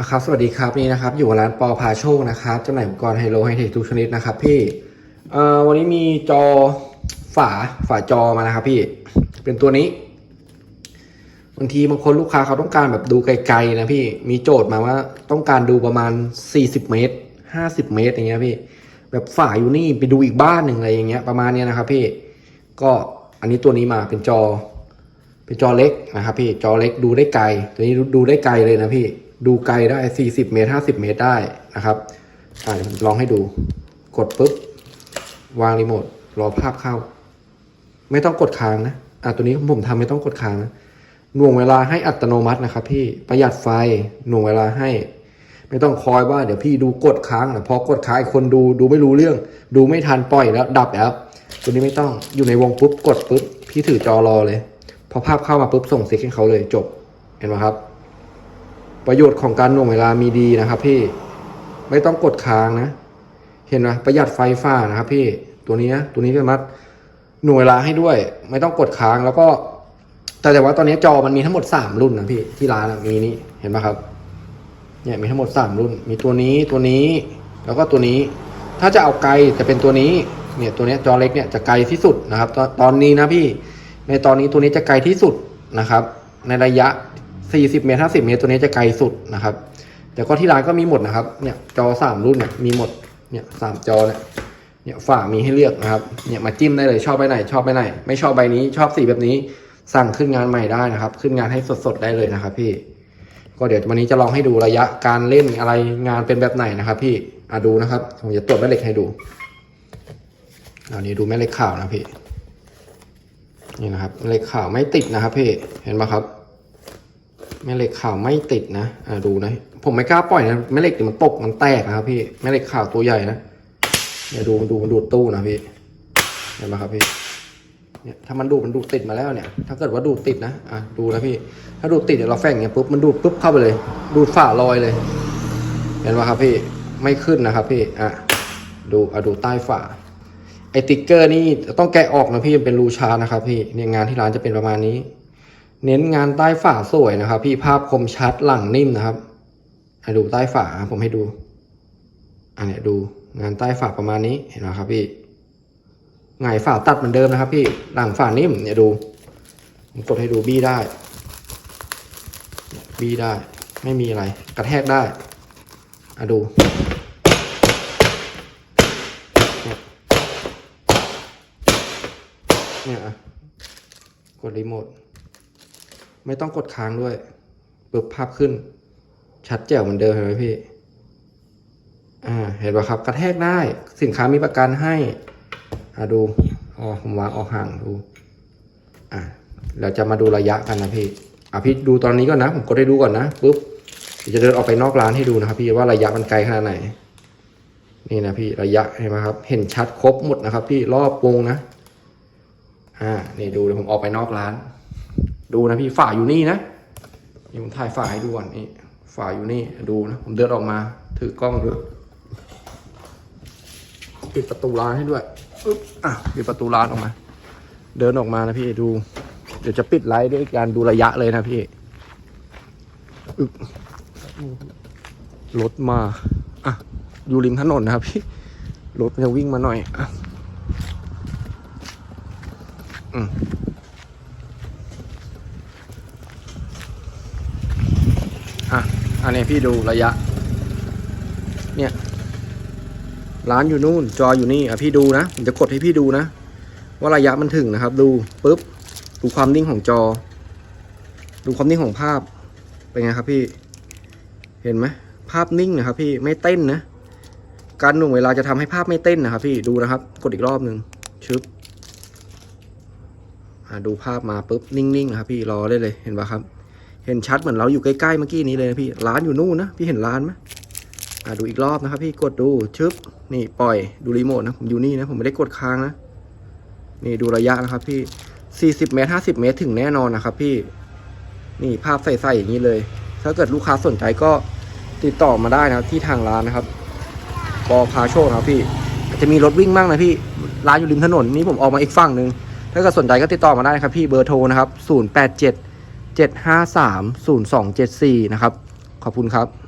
อะครับสวัสดีครับนี่นะครับ อยู่กับร้านปอพาโชคนะครับจำหน่ายอุปกรณ์ไฮโลไฮเทคทุกชนิดนะครับ พี่เอ่อวันนี้มีจอฝาฝาจอมานะครับ พี่เป็นตัวนี้บางทีบางคนลูกค้าเขาต้องการแบบดูไกลๆนะพี่มีโจทย์มาว่าต้องการดูประมาณ 40 เมตร 50 เมตรอย่างเงี้ยพี่ แบบฝาอยู่นี่ไปดูอีกบ้านหนึ่งอะไรอย่างเงี้ยประมาณเนี้ยนะครับพี่ก็อันนี้ตัวนี้มาเป็นจอ เป็นจอเล็กนะครับ พี่จอเล็กดูได้ไกล ตัวนี้ดูได้ไกลเลยนะพี่ ดูไกลได้ 40 เมตร 50 เมตรได้นะครับอ่าเดี๋ยวผมลองให้ดู กดปุ๊บ วางรีโมท รอภาพเข้า ไม่ต้องกดค้างนะ อ่าตัวนี้ผมทำไม่ต้องกดค้างนะหน่วงเวลาให้อัตโนมัตินะครับ พี่ ประหยัดไฟ หน่วงเวลาให้ ไม่ต้องคอยว่าเดี๋ยวพี่ดูกดค้างนะพอกดค้างคนดูดูไม่รู้เรื่อง ดูไม่ทันปล่อยแล้วดับแล้วตัวนี้ไม่ต้องอยู่ในวงปุ๊บกดปุ๊บ พี่ถือจอรอเลย พอภาพเข้ามาปุ๊บส่งเซิกให้เขาเลยจบ เห็นไหมครับ ประโยชน์ของการหน่วงเวลามีดีนะครับ พี่ไม่ต้องกดค้างนะ เห็นไหมประหยัดไฟฟ้านะครับพี่ตัวนี้นะตัวนี้สามารถหน่วยเวลาให้ด้วย ไม่ต้องกดค้างแล้วก็ แต่แต่ว่าตอนนี้จอมันมีทั้งหมดสามรุ่นนะพี่ที่ร้านมีนี่เห็นไหมครับ เนี่ยมีทั้งหมดสามรุ่น มีตัวนี้ตัวนี้ แล้วก็ตัวนี้ ถ้าจะเอาไกลจะเป็นตัวนี้เนี่ยตัวนี้จอเล็กเนี่ยจะไกลที่สุดนะครับ ตอนตอนนี้นะพี่ ในตอนนี้ตัวนี้จะไกลที่สุดนะครับ ในระยะ 40 เมตร 50 เมตร ตัวนี้จะไกลสุดนะครับ แต่ก็ที่ร้านก็มีหมดนะครับ เนี่ยจอ 3 รุ่นเนี่ยมีหมด เนี่ยสามจอเนี่ย เนี่ยฝามีให้เลือกนะครับ เนี่ยมาจิ้มได้เลยชอบใบไหน ชอบใบไหน ไม่ชอบใบนี้ ชอบสีแบบนี้ สั่งขึ้นงานใหม่ได้นะครับ ขึ้นงานให้สดๆได้เลยนะครับ พี่ ก็เดี๋ยววันนี้จะลองให้ดูระยะการเล่นอะไรงานเป็นแบบไหนนะครับ พี่อะดูนะครับ ผมจะตรวจแม่เหล็กให้ดูอันนี้ดูแม่เหล็กขาวนะพี่ นี่นะครับแม่เหล็กขาวไม่ติดนะครับพี่ เห็นปะครับ แม่เหล็กขาวไม่ติดนะอ่าดูนะ ผมไม่กล้าปล่อยนะแม่เหล็กเดี๋ยวมันตกมันแตกนะครับพี่แม่เหล็กขาวตัวใหญ่นะเนี่ยดูดูมันดูดตู้นะพี่เห็นปะครับพี่เนี่ยถ้ามันดูดมันดูดติดมาแล้วเนี่ย ถ้าเกิดว่าดูดติดนะอะดูนะพี่ ถ้าดูดติดเดี๋ยวเราแฝงอย่างเงี้ยปุ๊บมันดูดปุ๊บเข้าไปเลย ดูดฝ่าลอยเลย เห็นปะครับพี่ไม่ขึ้นนะครับพี่อะดูอะดูใต้ฝาไอติ๊กเกอร์นี่ต้องแกะออกนะพี่มันเป็นรูชานะครับพี่เนี่ยงานที่ร้านจะเป็นประมาณนี้ เน้นงานใต้ฝาสวยนะครับ พี่ภาพคมชัดหลังนิ่มนะครับให้ดูใต้ฝาผมให้ดู อันนี้ดูงานใต้ฝาประมาณนี้เห็นไหมครับพี่หงฝาตัดเหมือนเดิมนะครับ พี่หลังฝานิ่มเนี่ยดูผมกดให้ดูบี้ได้ บี้ได้ ไม่มีอะไร กระแทกได้อะดูเนี่ยอะกดรีโมท ไม่ต้องกดค้างด้วยปึ๊บภาพขึ้น ชัดแจ๋วเหมือนเดิมเห็นไหมพี่ อ่า เห็นป่ะครับ กระแทกได้ สินค้ามีประกันให้ อ่าดู อ๋อ ผมวางออกห่างดู อ่าเราจะมาดูระยะกันนะพี่ อะพี่ดูตอนนี้ก่อนนะ ผมกดให้ดูก่อนนะปุ๊บเดี๋ยวจะเดินออกไปนอกร้านให้ดูนะครับ พี่ว่าระยะมันไกลขนาดไหน นี่นะพี่ระยะเห็นไหมครับ เห็นชัดครบหมดนะครับ พี่รอบวงนะ อ่า นี่ดูเดี๋ยวผมออกไปนอกร้าน ดูนะพี่ฝ่าอยู่นี่นะนี่ผมถ่ายฝ่าให้ดูก่อนนี่ฝ่าอยู่นี่ดูนะ ผมเดินออกมา ถือกล้องด้วยปิดประตูร้านให้ด้วยอึ๊บอะปิดประตูร้านออกมา เดินออกมานะพี่ดู เดี๋ยวจะปิดไลฟ์ด้วยการดูระยะเลยนะพี่อึ๊บรถมาอะอยู่ริมถนนนะครับพี่รถจะวิ่งมาหน่อยอะอืม อันนี้พี่ดูระยะ เนี่ย ร้านอยู่นู่น จออยู่นี่ อะพี่ดูนะผมจะกดให้พี่ดูนะ ว่าระยะมันถึงนะครับ ดูปุ๊บ ดูความนิ่งของจอ ดูความนิ่งของภาพ เป็นไงครับพี่ เห็นไหมภาพนิ่งนะครับพี่ ไม่เต้นนะ การหน่วงเวลาจะทำให้ภาพไม่เต้นนะครับ พี่ ดูนะครับ กดอีกรอบหนึ่งชึบดูภาพมาปุ๊บนิ่งๆนะครับพี่รอได้เลย เห็นปะครับ เห็นชัดเหมือนเราอยู่ใกล้ๆเมื่อกี้นี้เลยนะพี่ร้านอยู่นู่นนะพี่เห็นร้านไหมอ่าดูอีกรอบนะครับ พี่กดดูชึบนี่ปล่อยดูรีโมทนะผมอยู่นี่นะผมไม่ได้กดค้างนะนี่ดูระยะนะครับ พี่ 40 เมตร 50 เมตรถึงแน่นอนนะครับ พี่นี่ภาพใส่ๆอย่างนี้เลย ถ้าเกิดลูกค้าสนใจก็ติดต่อมาได้นะครับ ที่ทางร้านนะครับปอพาโชคนะครับพี่อาจจะมีรถวิ่งบ้างนะพี่ร้านอยู่ริมถนนนี่ผมออกมาอีกฝั่งหนึ่งถ้าเกิดสนใจก็ติดต่อมาได้นะครับพี่เบอร์โทรนะครับ 087 753 0274 นะครับ ขอบคุณครับ